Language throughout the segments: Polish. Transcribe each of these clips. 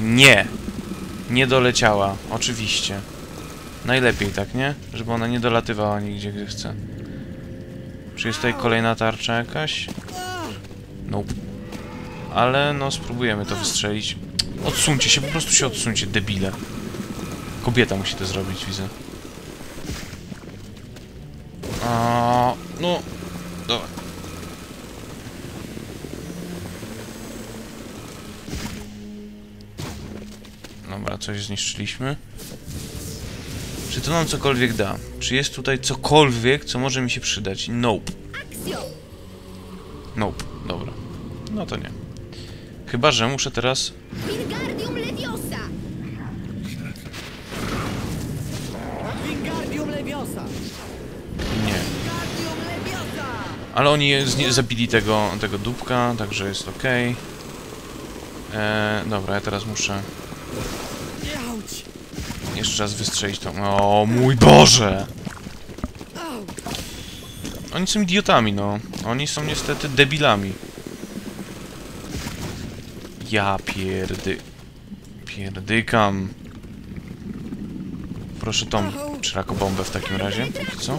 Nie! Nie doleciała, oczywiście. Najlepiej tak, nie? Żeby ona nie dolatywała nigdzie, gdzie chce. Czy jest tutaj kolejna tarcza jakaś? Nope. Ale no, spróbujemy to wystrzelić. Odsuńcie się, po prostu się odsuńcie, debile. Kobieta musi to zrobić, widzę. A, no, dobra. Dobra, coś zniszczyliśmy. Czy to nam cokolwiek da? Czy jest tutaj cokolwiek, co może mi się przydać? Nope. Nope. Dobra. No to nie. Chyba, że muszę teraz... Nie. Ale oni zabili tego, tego dupka, także jest ok. Eee, dobra, ja teraz muszę! Jeszcze raz wystrzelić tą... O mój Boże! Oni są idiotami, no. Oni są niestety debilami. Ja pierdy... Pierdykam. Proszę tą czrakobombę w takim razie. Co?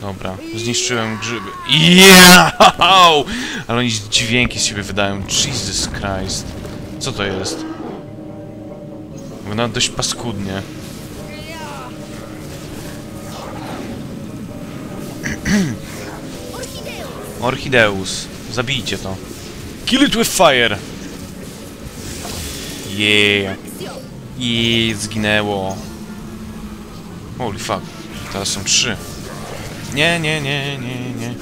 Dobra, zniszczyłem grzyby. Yeah! Ale oni dźwięki z siebie wydają. Jesus Christ. Co to jest? Wygląda dość paskudnie. Orchideus! Zabijcie to. Kill it with fire! Yeah. I zginęło. Holy fuck. Teraz są trzy. Nie, nie, nie, nie, nie.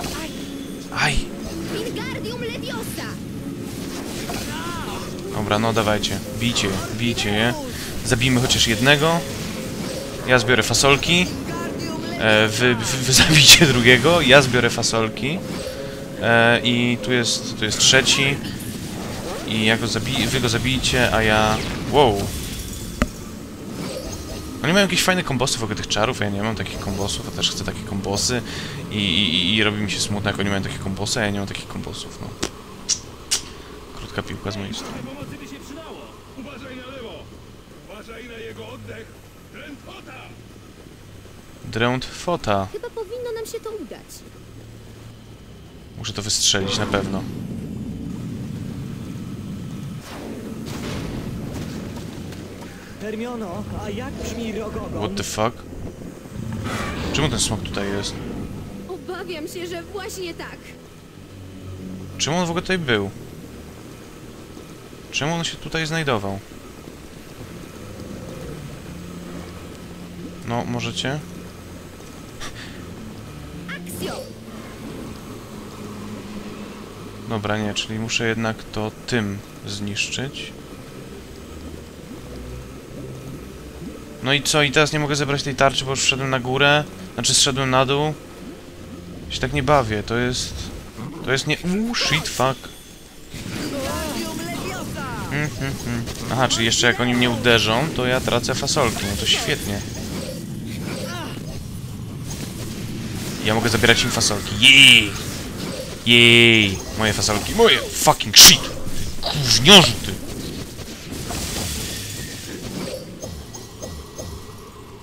Aj. Dobra, no dawajcie. Bijcie je, bijcie je. Zabijmy chociaż jednego. Ja zbiorę fasolki. E, wy, wy, wy zabijcie drugiego. Ja zbiorę fasolki. E, I tu jest, tu jest trzeci. I ja go zabi wy go zabijcie, a ja... Wow. Oni mają jakieś fajne kombosy w ogóle tych czarów, ja nie mam takich kombosów, a też chcę takie kombosy. I, i, i robi mi się smutno, jak oni mają takie kombosy, a ja nie mam takich kombosów, no. Krótka piłka z mojej strony. Dręt fota. Chyba powinno nam się to udać. Muszę to wystrzelić na pewno. Hermiono, a jak brzmi rogogon? What the fuck? Czemu ten smok tutaj jest? Obawiam się, że właśnie tak. Czemu on w ogóle tutaj był? Czemu on się tutaj znajdował? No, możecie? Dobra, nie, czyli muszę jednak to tym zniszczyć. No i co? I teraz nie mogę zebrać tej tarczy, bo już wszedłem na górę. Znaczy, zszedłem na dół. Się tak nie bawię, to jest... To jest nie... Uuu, shit, fuck. Wingardium Leviosa! Mm, mm, mm. Aha, czyli jeszcze jak oni mnie uderzą, to ja tracę fasolki. No to świetnie. Ja mogę zabierać im fasolki. Jej! Jej! Moje fasolki. Moje fucking shit! Gówniarzu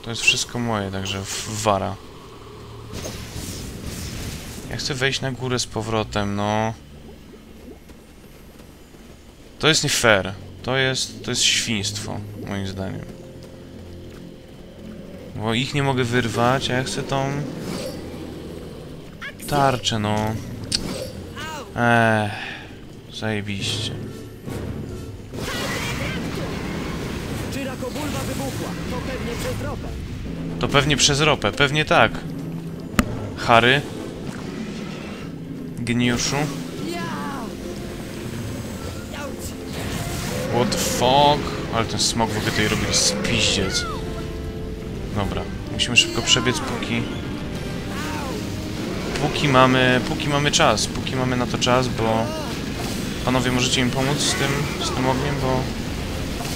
To jest wszystko moje, także wara. Ja chcę wejść na górę z powrotem, no. To jest nie fair. To jest, to jest świństwo, moim zdaniem. Bo ich nie mogę wyrwać, a ja chcę tą... Tarczę, no. Eee, zajebiście. Rakobulwa wybuchła? To pewnie przez. To pewnie przez ropę, pewnie tak. Harry? Jauć! What the fuck? Ale ten smok w ogóle tutaj robi spiździec. Dobra, musimy szybko przebiec póki... Póki mamy, póki mamy czas, póki mamy na to czas, bo... Panowie, możecie mi pomóc z tym, z tym ogniem, bo...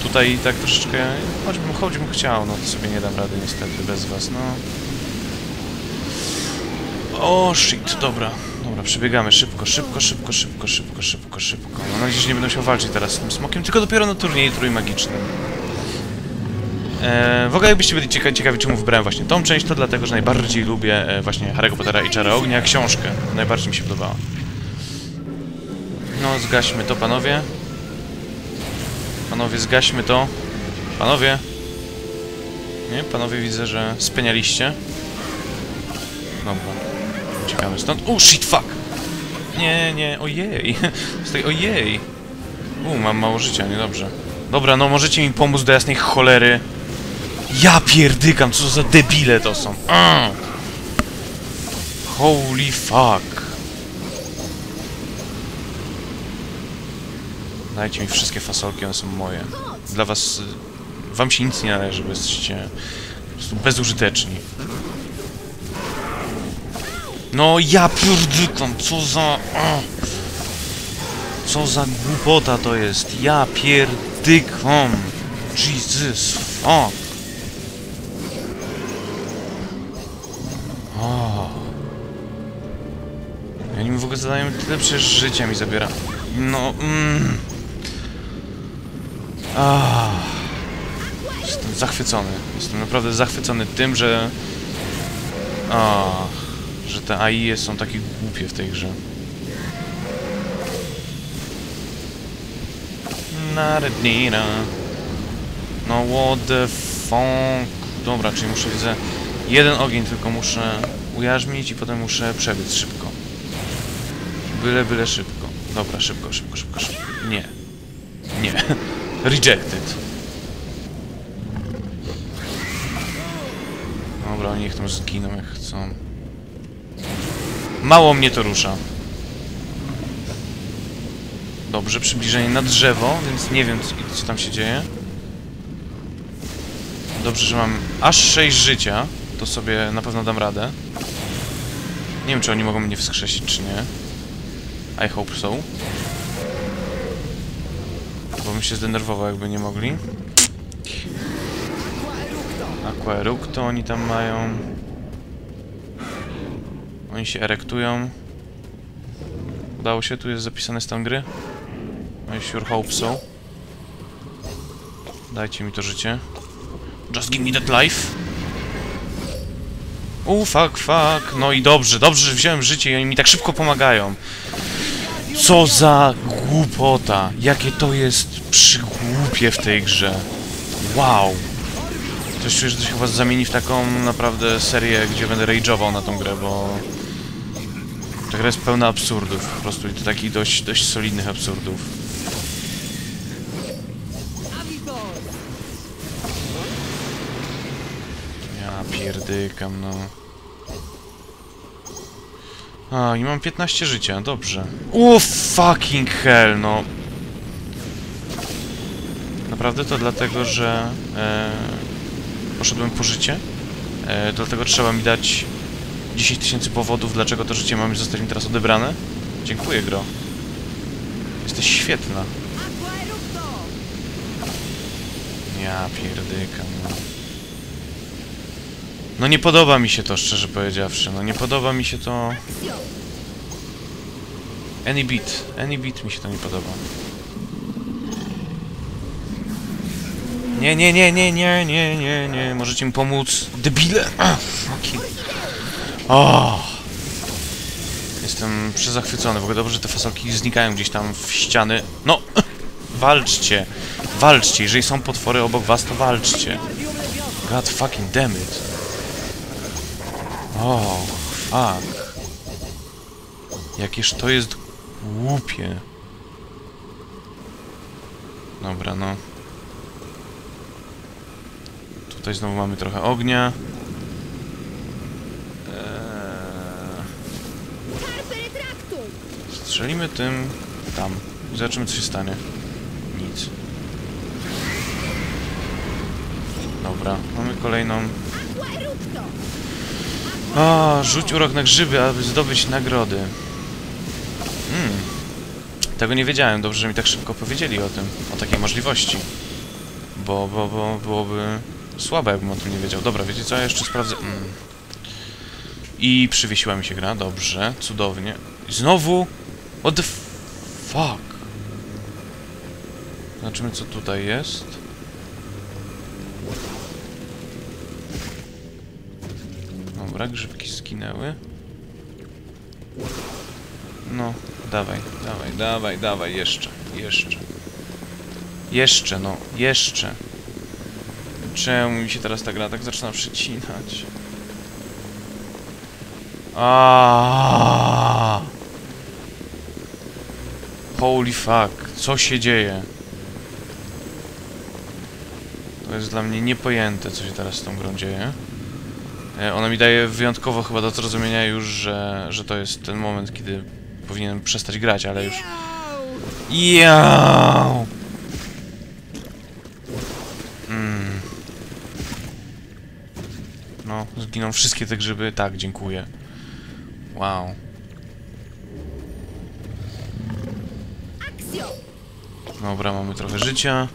Tutaj tak troszeczkę... Choćbym, choćbym chciał, no to sobie nie dam rady niestety bez was, no... O, shit, dobra. Dobra, przebiegamy szybko, szybko, szybko, szybko, szybko, szybko, szybko. Mam nadzieję, że nie będę musiał walczyć teraz z tym smokiem, tylko dopiero na turnieju trójmagicznym. E, w ogóle jakbyście byli cieka ciekawi, czemu wybrałem właśnie tą część, to dlatego, że najbardziej lubię e, właśnie Harry'ego Pottera i Czara Ognia, książkę. Najbardziej mi się podobała. No, zgaśmy to, panowie. Panowie, zgaśmy to. Panowie. Nie? Panowie, widzę, że spenialiście. Dobra. Uciekamy stąd. O, shit, fuck! Nie, nie, ojej. Stoi, ojej. U, mam mało życia, niedobrze. Dobra, no możecie mi pomóc do jasnej cholery. Ja pierdykam, co za debile to są. Mm. Holy fuck. Dajcie mi wszystkie fasolki, one są moje. Dla was... y, Wam się nic nie należy, bo jesteście bezużyteczni. No ja pierdykam, co za... Co za głupota to jest. Ja pierdykam. Jesus fuck. O. Ja nim w ogóle zadają tyle przecież życia mi zabiera. No, mm. Ah. Jestem zachwycony. Jestem naprawdę zachwycony tym, że... Ah, że te AI są takie głupie w tej grze. Naradina. No what the fuck. Dobra, czyli muszę widzę jeden ogień tylko muszę ujarzmić i potem muszę przebiec szybko. Byle, byle szybko. Dobra, szybko, szybko, szybko, szybko. Nie. Nie. Rejected. Dobra, oni niech tam zginą jak chcą. Mało mnie to rusza. Dobrze, przybliżenie na drzewo, więc nie wiem co, co tam się dzieje. Dobrze, że mam aż 6 życia. To sobie na pewno dam radę. Nie wiem, czy oni mogą mnie wskrzesić, czy nie. I hope so. Się zdenerwował, jakby nie mogli. Aqueructo oni tam mają. Oni się erektują. Udało się? Tu jest zapisany stan gry? I sure hope so. Dajcie mi to życie. Just give me that life. U, fuck, fuck. No i dobrze, dobrze, że wziąłem życie i oni mi tak szybko pomagają. Co za głupota. Jakie to jest przygłupie w tej grze. Wow. Coś czuję, że to się chyba zamieni w taką naprawdę serię, gdzie będę rage'ował na tą grę, bo... Ta gra jest pełna absurdów, po prostu i to takich dość, dość solidnych absurdów. Ja pierdykam, no. A, i mam 15 życia, dobrze. O, fucking hell, no. Naprawdę to dlatego, że e, poszedłem po życie. E, dlatego trzeba mi dać 10 tysięcy powodów, dlaczego to życie mamy zostać mi teraz odebrane. Dziękuję, gro. Jesteś świetna. Ja pierdykam, no. No nie podoba mi się to, szczerze powiedziawszy. No nie podoba mi się to... Any beat. Any beat mi się to nie podoba. Nie, nie, nie, nie, nie, nie, nie, nie. Możecie mi pomóc. Debile! Ah, fucking. Oh. Jestem przezachwycony. W ogóle dobrze, że te fasolki znikają gdzieś tam w ściany. No! Walczcie! Walczcie! Jeżeli są potwory obok was, to walczcie. God fucking damn it. O, fuck. Jakież to jest głupie. Dobra, no. Tutaj znowu mamy trochę ognia. Eee, strzelimy tym tam. I zobaczymy, co się stanie. Nic. Dobra, mamy kolejną. A, rzuć urok na grzyby, aby zdobyć nagrody. Tego nie wiedziałem. Dobrze, że mi tak szybko powiedzieli o tym. O takiej możliwości. Bo, bo, bo byłoby słabe, jakbym o tym nie wiedział. Dobra, wiecie co? Ja jeszcze sprawdzę... Mm. I przywiesiła mi się gra. Dobrze. Cudownie. Znowu? What the fuck? Zobaczymy co tutaj jest. Dobra, grzybki skinęły. No, dawaj, dawaj, dawaj, dawaj, jeszcze, jeszcze. Jeszcze, no, jeszcze. Czemu mi się teraz ta gra tak zaczyna przycinać? Aaaa! Holy fuck, co się dzieje? To jest dla mnie niepojęte, co się teraz z tą grą dzieje. E, Ona mi daje wyjątkowo chyba do zrozumienia już, że, że to jest ten moment, kiedy powinienem przestać grać, ale już... Jał! Mm. No, zginą wszystkie te grzyby. Tak, dziękuję. Wow. Dobra, mamy trochę życia.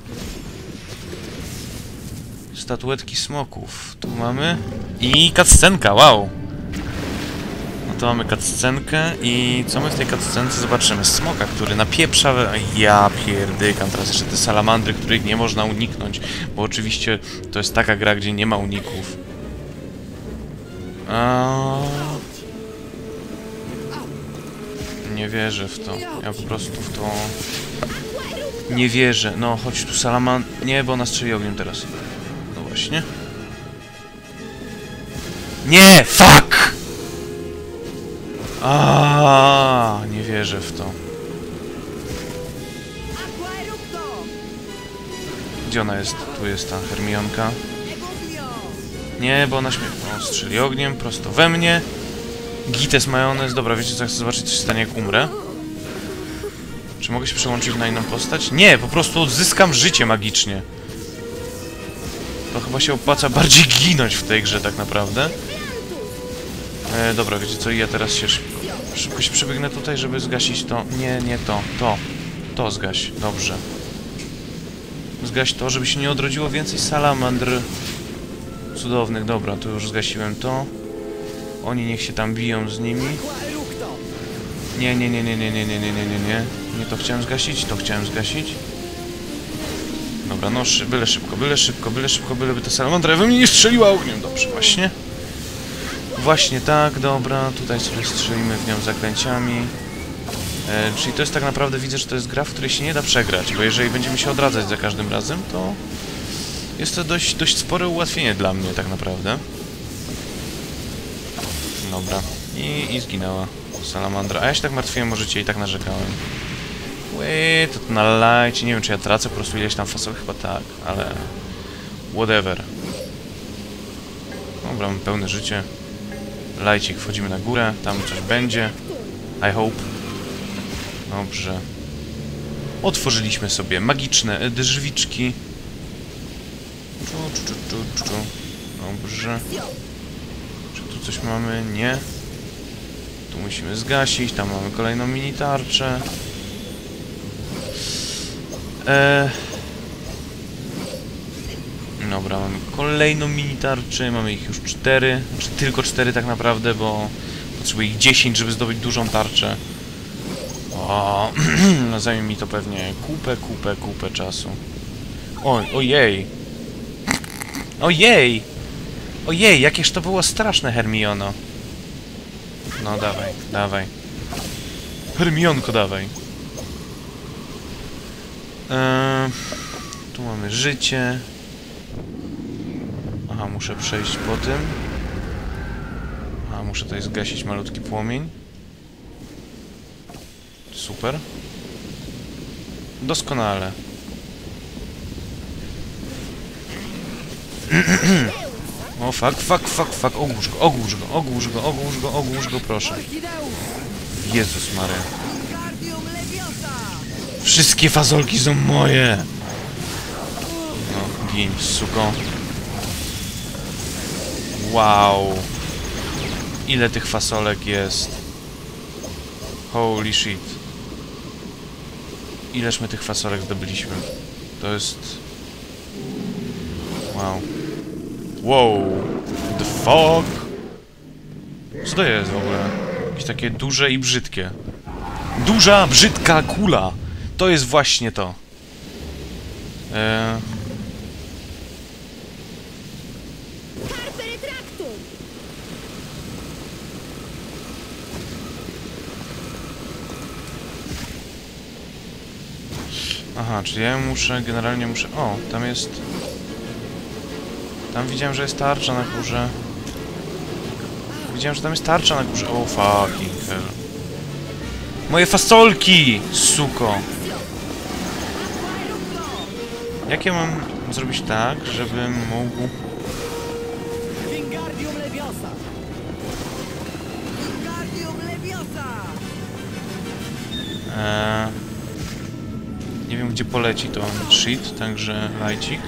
Statuetki smoków. Tu mamy. I cutscenka, wow! To mamy cutscenkę i co my w tej cutscence zobaczymy? Smoka, który napieprza... Ja pierdykam, teraz jeszcze te salamandry, których nie można uniknąć, bo oczywiście to jest taka gra, gdzie nie ma uników. A... Nie wierzę w to. Ja po prostu w to... Nie wierzę. No, chodź tu salaman... Nie, bo ona strzeli ogniem teraz. No właśnie. Nie! Fuck! A, nie wierzę w to. Gdzie ona jest? Tu jest ta Hermionka. Nie, bo ona śmie... O, strzeli ogniem prosto we mnie. Gites majonez. Dobra, wiecie co? Chcę zobaczyć, co się stanie, jak umrę. Czy mogę się przełączyć na inną postać? Nie, po prostu odzyskam życie magicznie. To chyba się opłaca bardziej ginąć w tej grze tak naprawdę. E, dobra, wiecie co? Ja teraz się szybko się przebiegnę tutaj, żeby zgasić to. Nie, nie to. To. To zgaś. Dobrze. Zgaś to, żeby się nie odrodziło więcej salamandr. Cudownych, dobra, to już zgasiłem to. Oni niech się tam biją z nimi. Nie, nie, nie, nie, nie, nie, nie, nie, nie, nie, nie. Nie to chciałem zgasić, to chciałem zgasić. Dobra, no szy byle szybko, byle szybko, byle szybko, byle by ta salamandra we mnie nie strzeliła ogniem. Dobrze, właśnie. Właśnie tak, dobra, tutaj sobie strzelimy w nią zaklęciami. E, czyli to jest tak naprawdę, widzę, że to jest gra, w której się nie da przegrać, bo jeżeli będziemy się odradzać za każdym razem, to jest to dość, dość spore ułatwienie dla mnie tak naprawdę. Dobra. I, I zginęła salamandra. A ja się tak martwiłem, możecie i tak narzekałem. Wait, to nalajcie. Nie wiem, czy ja tracę po prostu ileś tam fasol. Chyba tak, ale... Whatever. Dobra, mam pełne życie. Lajcik, wchodzimy na górę. Tam coś będzie. I hope. Dobrze. Otworzyliśmy sobie magiczne drzwiczki. Czu, czu, czu, czu. Dobrze. Czy tu coś mamy? Nie. Tu musimy zgasić, tam mamy kolejną mini tarczę. Eee... Dobra, mamy kolejną mini tarczę, mamy ich już cztery, znaczy tylko cztery tak naprawdę, bo potrzebuję ich 10, żeby zdobyć dużą tarczę. O, no zajmie mi to pewnie kupę, kupę, kupę czasu. Oj, ojej! Ojej! Ojej, jakież to było straszne, Hermiono. No, dawaj, dawaj. Hermionko, dawaj. Eee, tu mamy życie. Aha, muszę przejść po tym. A, muszę tutaj zgasić malutki płomień. Super. Doskonale. O, fuck, fuck, fuck, fuck, ogłusz go, ogłusz go, ogłusz go, ogłusz go, ogłusz go, proszę. Jezus Maria. Wszystkie fazolki są moje! No, gin, suko. Wow. Ile tych fasolek jest? Holy shit. Ileż my tych fasolek zdobyliśmy? To jest... Wow. Wow. The fuck? Co to jest w ogóle? Jakieś takie duże i brzydkie. Duża, brzydka kula! To jest właśnie to. Eee, aha, czyli ja muszę, generalnie muszę... O, tam jest... Tam widziałem, że jest tarcza na górze. Widziałem, że tam jest tarcza na górze. O, fucking hell. Moje fasolki! Suko! Jak ja mam zrobić tak, żebym mógł... Eee, gdzie poleci to shit, także lajcik.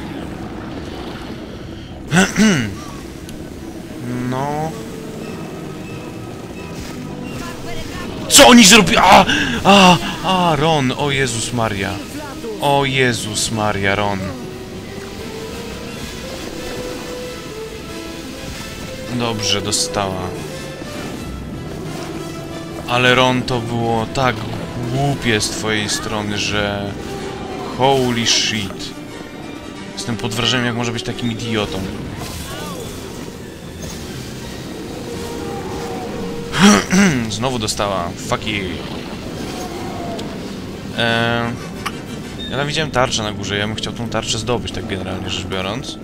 No... Co oni zrobili? A! A! A! Ron! O Jezus Maria! O Jezus Maria, Ron! Dobrze, dostała. Ale Ron, to było tak głupie z twojej strony, że... Holy shit. Jestem pod wrażeniem, jak może być takim idiotą. Znowu dostała. Fuck you. Eee, ja tam widziałem tarczę na górze, ja bym chciał tą tarczę zdobyć, tak generalnie rzecz biorąc.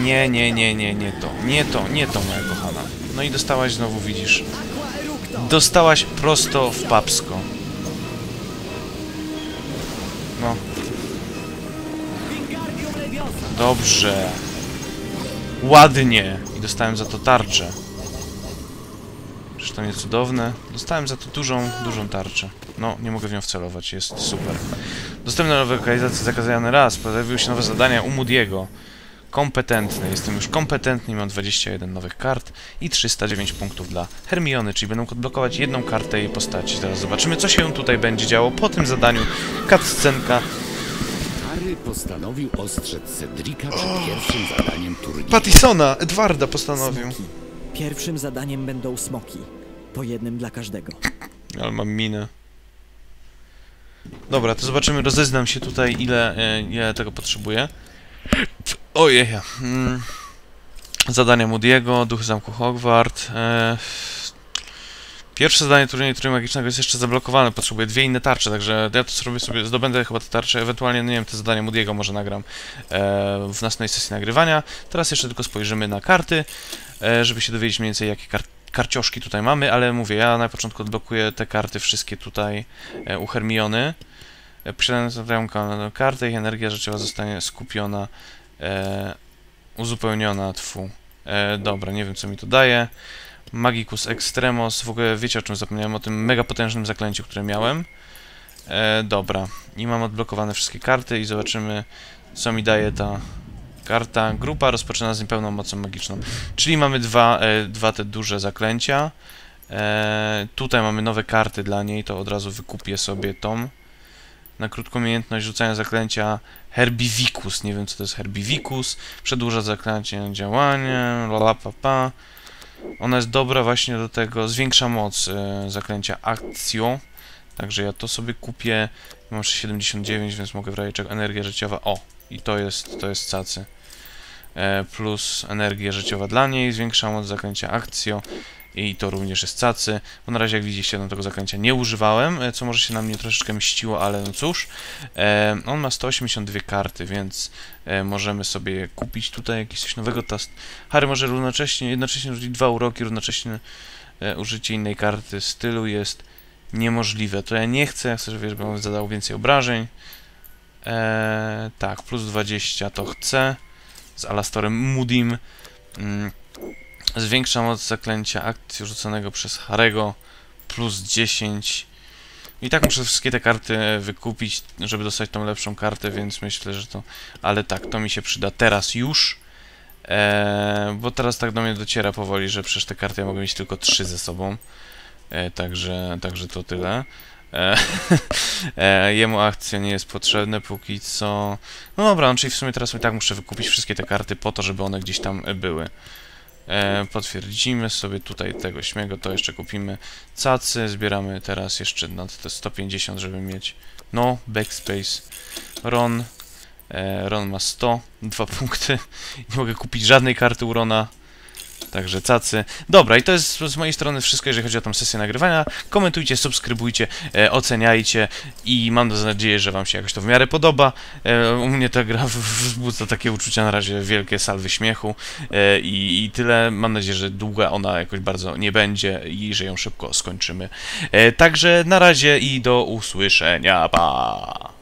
Nie, nie, nie, nie, nie to. Nie to, nie to, moja kochana. No i dostałaś znowu, widzisz. Dostałaś prosto w papsko. Dobrze. Ładnie. I dostałem za to tarczę. Czyż to nie cudowne? Dostałem za to dużą, dużą tarczę. No, nie mogę w nią wcelować, jest super. Dostępne nowe lokalizacje zakazane raz. Pojawiły się nowe zadania u Moody'ego. Kompetentny. Jestem już kompetentny, mam 21 nowych kart i 309 punktów dla Hermiony, czyli mógł odblokować jedną kartę jej postaci. Zaraz zobaczymy, co się tutaj będzie działo po tym zadaniu. Cutscenka. Postanowił ostrzec Cedrika przed pierwszym zadaniem turnieju. Pattisona, Edwarda postanowił. Smoki. Pierwszym zadaniem będą smoki. Po jednym dla każdego. Ale mam minę. Dobra, to zobaczymy, rozeznam się tutaj, ile, ile tego potrzebuję. Ojej. Mm. Zadanie Moody'ego, Duch Zamku Hogwart. E, pierwsze zadanie turnieju trójmagii magicznego jest jeszcze zablokowane, potrzebuję dwie inne tarcze, także ja to zrobię sobie, zdobędę chyba te tarcze, ewentualnie, no nie wiem, te zadanie Moody'ego może nagram e, w następnej sesji nagrywania. Teraz jeszcze tylko spojrzymy na karty, e, żeby się dowiedzieć mniej więcej, jakie karty karcioszki tutaj mamy, ale mówię, ja na początku odblokuję te karty wszystkie tutaj e, u Hermiony. E, Posiadając zagrają kartę, ich energia życiowa zostanie skupiona, e, uzupełniona, tfu. E, dobra, nie wiem co mi to daje. Magicus Extremos, w ogóle wiecie o czym zapomniałem, o tym mega potężnym zaklęciu, które miałem. E, dobra, i mam odblokowane wszystkie karty i zobaczymy co mi daje ta karta. Grupa rozpoczyna z niepełną mocą magiczną. Czyli mamy dwa, e, dwa te duże zaklęcia. E, tutaj mamy nowe karty dla niej, to od razu wykupię sobie tą. Na krótką umiejętność rzucania zaklęcia Herbivicus. Nie wiem co to jest Herbivicus. Przedłuża zaklęcie działanie. Lala, pa, pa. Ona jest dobra właśnie do tego. Zwiększa moc e, zaklęcia Actio. Także ja to sobie kupię. Mam 79, więc mogę w razie czego energia życiowa. O! I to jest, to jest cacy. E, plus energia życiowa dla niej, zwiększa moc zaklęcia akcjo i to również jest cacy, bo na razie jak widzicie no, tego zaklęcia nie używałem, e, co może się na mnie troszeczkę mściło, ale no cóż. E, on ma 182 karty, więc e, możemy sobie kupić tutaj jakieś coś nowego. Tas Harry może równocześnie, jednocześnie użyć dwa uroki, równocześnie e, użycie innej karty stylu jest niemożliwe. To ja nie chcę, ja chcę, żeby on zadał więcej obrażeń. Eee, tak, plus 20 to chcę. Z Alastorem Moodim. Mm, zwiększa moc zaklęcia akcji rzuconego przez Harego. Plus 10. I tak muszę wszystkie te karty wykupić, żeby dostać tą lepszą kartę, więc myślę, że to... Ale tak, to mi się przyda teraz już. Eee, bo teraz tak do mnie dociera powoli, że przecież te karty ja mogę mieć tylko 3 ze sobą. E, także, także to tyle. E, e, jemu akcja nie jest potrzebna póki co. No dobra, no czyli w sumie teraz i tak muszę wykupić wszystkie te karty po to, żeby one gdzieś tam były. E, potwierdzimy sobie tutaj tego śmiego, to jeszcze kupimy. Cacy, zbieramy teraz jeszcze na te 150, żeby mieć. No, backspace. Ron. E, Ron ma 100, dwa punkty. Nie mogę kupić żadnej karty u Rona. Także cacy. Dobra, i to jest z mojej strony wszystko, jeżeli chodzi o tą sesję nagrywania. Komentujcie, subskrybujcie, e, oceniajcie i mam nadzieję, że Wam się jakoś to w miarę podoba. E, u mnie ta gra wzbudza takie uczucia na razie, wielkie salwy śmiechu e, i, i tyle. Mam nadzieję, że długa ona jakoś bardzo nie będzie i że ją szybko skończymy. E, także na razie i do usłyszenia. Pa!